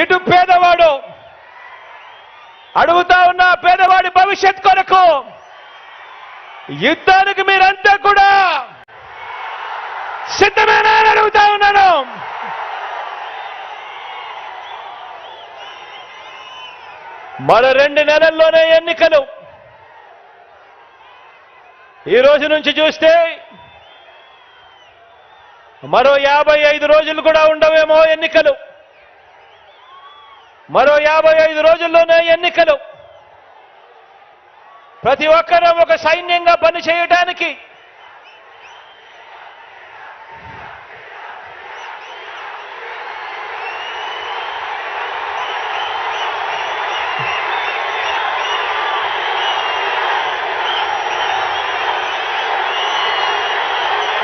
ఇటు పేదవాడు అడుగుతా ఉన్న పేదవాడి భవిష్యత్ కొరకు యుద్ధానికి మీరంతా కూడా సిద్ధమేనా అని అడుగుతా ఉన్నాను. మరో రెండు నెలల్లోనే ఎన్నికలు. ఈ రోజు నుంచి చూస్తే మరో యాభై ఐదు రోజులు కూడా ఉండవేమో ఎన్నికలు. మరో యాభై ఐదు రోజుల్లోనే ఎన్నికలు. ప్రతి ఒక్కరూ ఒక సైన్యంగా పని చేయటానికి.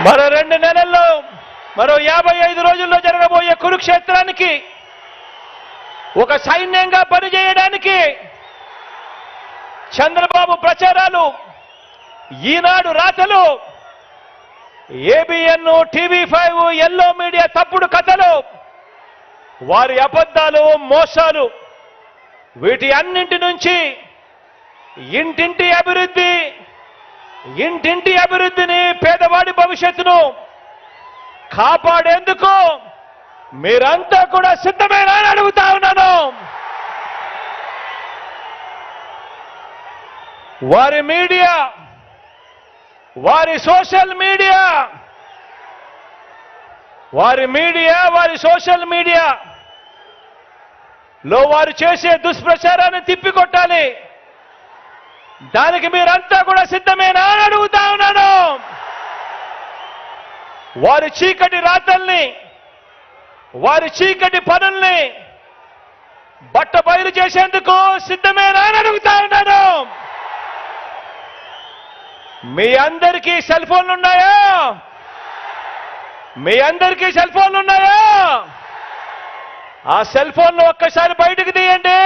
మరో రెండు నెలల్లో మరో యాభై ఐదు రోజుల్లో జరగబోయే కురుక్షేత్రానికి ఒక సైన్యంగా పనిచేయడానికి చంద్రబాబు ప్రచారాలు ఈనాడు రాతలు ABN TV five yellow media తప్పుడు కథలు వారి అబద్ధాలు మోసాలు వీటి అన్నింటి నుంచి ఇంటింటి అభివృద్ధి ఇంటింటి అభివృద్ధిని పేదవాడి భవిష్యత్తును కాపాడేందుకు మీరంతా కూడా సిద్ధమేనా అని అడుగుతా ఉన్నాను. వారి మీడియా వారి సోషల్ మీడియా వారి మీడియా వారి సోషల్ మీడియా లో వారు చేసే దుష్ప్రచారాన్ని తిప్పికొట్టాలి. దానికి మీరంతా కూడా సిద్ధమేనా అని అడుగుతా ఉన్నాను. వారి చీకటి రాతల్ని వారి చీకటి పనుల్ని బట్ట బయలు చేసేందుకు సిద్ధమేనని అని అడుగుతా ఉన్నాను మీ అందరికీ సెల్ ఫోన్లు ఉన్నాయా? మీ అందరికీ సెల్ ఫోన్లు ఉన్నాయా? ఆ సెల్ ఫోన్లు ఒక్కసారి బయటకు తీయండి.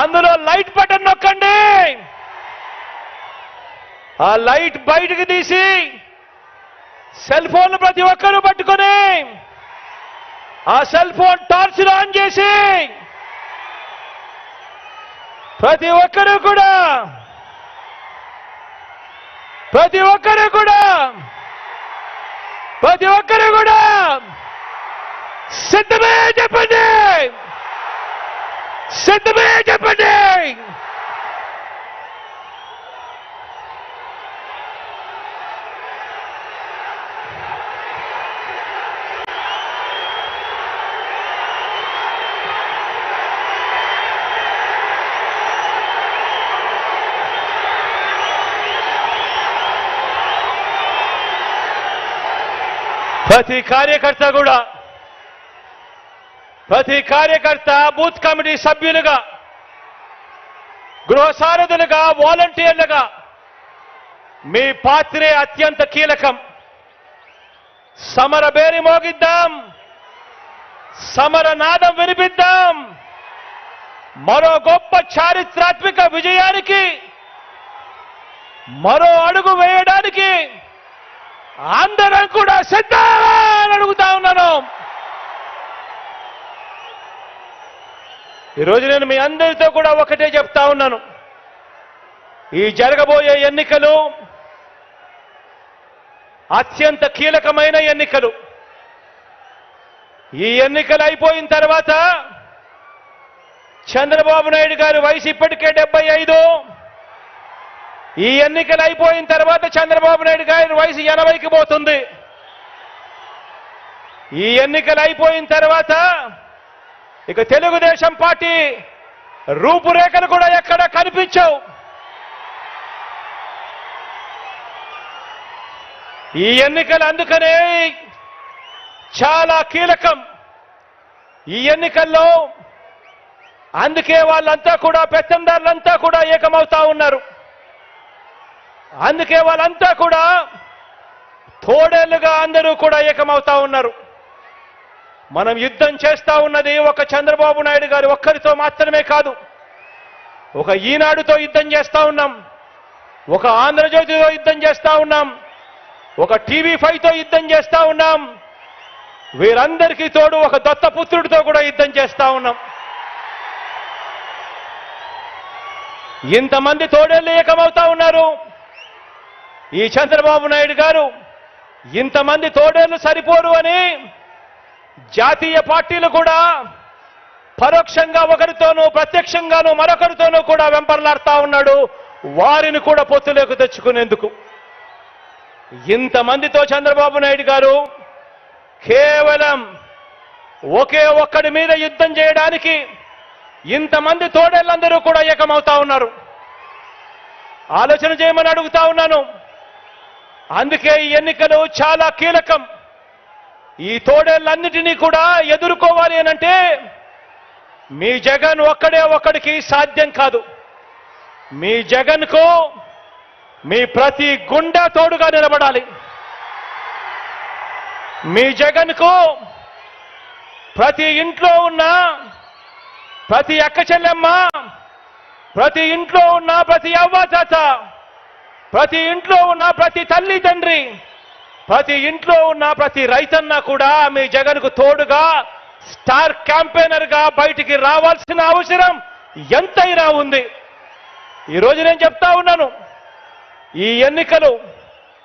అందులో లైట్ బటన్ నొక్కండి. ఆ లైట్ బయటకు తీసి సెల్ ఫోన్లు ప్రతి ఒక్కరూ పట్టుకొని ఆ సెల్ ఫోన్ టార్చ్ ఆన్ చేసి ప్రతి ఒక్కరూ కూడా ప్రతి ఒక్కరూ కూడా ప్రతి ఒక్కరూ కూడా సిద్ధమే చెప్పండి. సిద్ధమే చెప్పండి. ప్రతి కార్యకర్త కూడా ప్రతి కార్యకర్త బూత్ కమిటీ సభ్యులుగా గృహసారథులుగా వాలంటీర్లుగా మీ పాత్రే అత్యంత కీలకం. సమర బేరి మోగిద్దాం సమర నాదం వినిపిద్దాం. మరో గొప్ప చారిత్రాత్మక విజయానికి మరో అడుగు వేయడానికి అందరం కూడా సిద్ధమా అడుగుతా ఉన్నాను. ఈరోజు నేను మీ అందరితో కూడా ఒకటే చెప్తా ఉన్నాను. ఈ జరగబోయే ఎన్నికలు అత్యంత కీలకమైన ఎన్నికలు. ఈ ఎన్నికలు అయిపోయిన తర్వాత చంద్రబాబు నాయుడు గారి వయసు ఇప్పటికే డెబ్బై ఐదు. ఈ ఎన్నికలు అయిపోయిన తర్వాత చంద్రబాబు నాయుడు గారి వయసు ఎనభైకి పోతుంది. ఈ ఎన్నికలు అయిపోయిన తర్వాత ఇక తెలుగుదేశం పార్టీ రూపురేఖలు కూడా ఎక్కడ కనిపించవు. ఈ ఎన్నికలు అందుకనే చాలా కీలకం. ఈ ఎన్నికల్లో అందుకే వాళ్ళంతా కూడా పెత్తందారులంతా కూడా ఏకమవుతా ఉన్నారు. అందుకే వాళ్ళంతా కూడా తోడేళ్ళుగా అందరూ కూడా ఏకమవుతా ఉన్నారు. మనం యుద్ధం చేస్తా ఉన్నది ఒక చంద్రబాబు నాయుడు గారు ఒక్కరితో మాత్రమే కాదు. ఒక ఈనాడుతో యుద్ధం చేస్తా ఉన్నాం. ఒక ఆంధ్రజ్యోతితో యుద్ధం చేస్తా ఉన్నాం. ఒక టీవీ ఫైవ్తో యుద్ధం చేస్తా ఉన్నాం. వీరందరికీ తోడు ఒక దత్తపుత్రుడితో కూడా యుద్ధం చేస్తా ఉన్నాం. ఇంతమంది తోడేళ్ళు ఏకమవుతా ఉన్నారు. ఈ చంద్రబాబు నాయుడు గారు ఇంతమంది తోడేళ్ళు సరిపోరు అని జాతీయ పార్టీలు కూడా పరోక్షంగా ఒకరితోనూ ప్రత్యక్షంగానూ మరొకరితోనూ కూడా వెంపర్లాడుతా ఉన్నాడు. వారిని కూడా పొత్తులోకి తెచ్చుకునేందుకు. ఇంతమందితో చంద్రబాబు నాయుడు గారు కేవలం ఒకే ఒక్కడి మీద యుద్ధం చేయడానికి ఇంతమంది తోడేళ్ళందరూ కూడా ఏకమవుతా ఉన్నారు. ఆలోచన చేయమని అడుగుతా ఉన్నాను. అందుకే ఈ ఎన్నికలు చాలా కీలకం. ఈ తోడేళ్ళన్నిటినీ కూడా ఎదుర్కోవాలి అనంటే మీ జగన్ ఒక్కడే ఒక్కడికి సాధ్యం కాదు. మీ జగన్కు మీ ప్రతి గుండె తోడుగా నిలబడాలి. మీ జగన్కు ప్రతి ఇంట్లో ఉన్న ప్రతి అక్క చెల్లెమ్మ ప్రతి ఇంట్లో ఉన్న ప్రతి అవ్వ తాత ప్రతి ఇంట్లో ఉన్న ప్రతి తల్లి తండ్రి ప్రతి ఇంట్లో ఉన్న ప్రతి రైతన్న కూడా మీ జగన్కు తోడుగా స్టార్ క్యాంపెయినర్గా బయటికి రావాల్సిన అవసరం ఎంతైనా ఉంది. ఈరోజు నేను చెప్తా ఉన్నాను ఈ ఎన్నికలు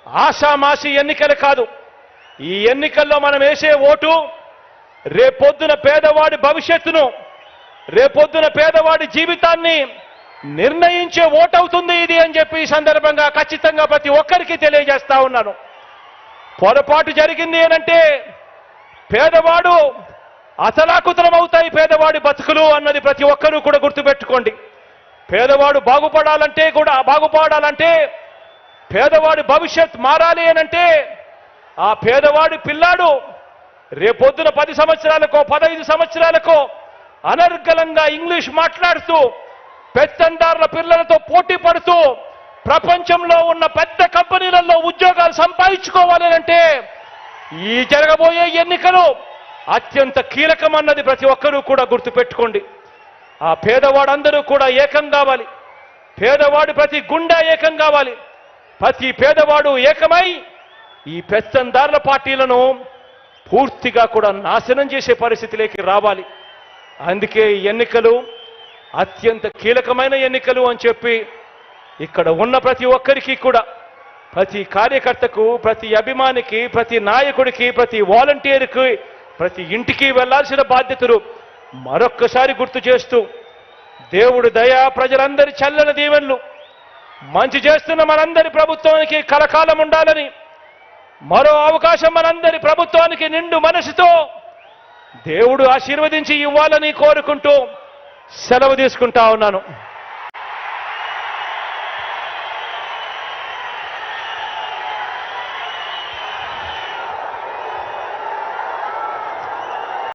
ఆషామాషి ఎన్నికలు కాదు. ఈ ఎన్నికల్లో మనం వేసే ఓటు రేపొద్దున పేదవాడి భవిష్యత్తును రేపొద్దున పేదవాడి జీవితాన్ని నిర్ణయించే ఓటవుతుంది ఇది అని చెప్పి ఈ సందర్భంగా ఖచ్చితంగా ప్రతి ఒక్కరికి తెలియజేస్తా ఉన్నాను. పొరపాటు జరిగింది ఏనంటే పేదవాడు అసలాకుతలం అవుతాయి పేదవాడి బతుకులు అన్నది ప్రతి ఒక్కరూ కూడా గుర్తుపెట్టుకోండి. పేదవాడు బాగుపడాలంటే కూడా బాగుపడాలంటే పేదవాడి భవిష్యత్ మారాలి అనంటే ఆ పేదవాడి పిల్లాడు రేపొద్దున పది సంవత్సరాలకో పదహైదు సంవత్సరాలకో అనర్గలంగా ఇంగ్లీష్ మాట్లాడుతూ పెత్తందారుల పిల్లలతో పోటీ పడుతూ ప్రపంచంలో ఉన్న పెద్ద కంపెనీలలో ఉద్యోగాలు సంపాదించుకోవాలి అంటే ఈ జరగబోయే ఎన్నికలు అత్యంత కీలకమన్నది ప్రతి ఒక్కరూ కూడా గుర్తుపెట్టుకోండి. ఆ పేదవాడందరూ కూడా ఏకం కావాలి. పేదవాడు ప్రతి గుండె ఏకం కావాలి. ప్రతి పేదవాడు ఏకమై ఈ పెత్తందారుల పార్టీలను పూర్తిగా కూడా నాశనం చేసే పరిస్థితిలోకి రావాలి. అందుకే ఈ ఎన్నికలు అత్యంత కీలకమైన ఎన్నికలు అని చెప్పి ఇక్కడ ఉన్న ప్రతి ఒక్కరికి కూడా ప్రతి కార్యకర్తకు ప్రతి అభిమానికి ప్రతి నాయకుడికి ప్రతి వాలంటీర్కి ప్రతి ఇంటికి వెళ్ళాల్సిన బాధ్యతలు మరొక్కసారి గుర్తు చేస్తూ దేవుడు దయా ప్రజలందరి చల్లని దీవెన్లు. మంచి చేస్తున్న మనందరి ప్రభుత్వానికి కలకాలం ఉండాలని మరో అవకాశం మనందరి ప్రభుత్వానికి నిండు మనసుతో దేవుడు ఆశీర్వదించి ఇవ్వాలని కోరుకుంటూ సెలవు తీసుకుంటా ఉన్నాను.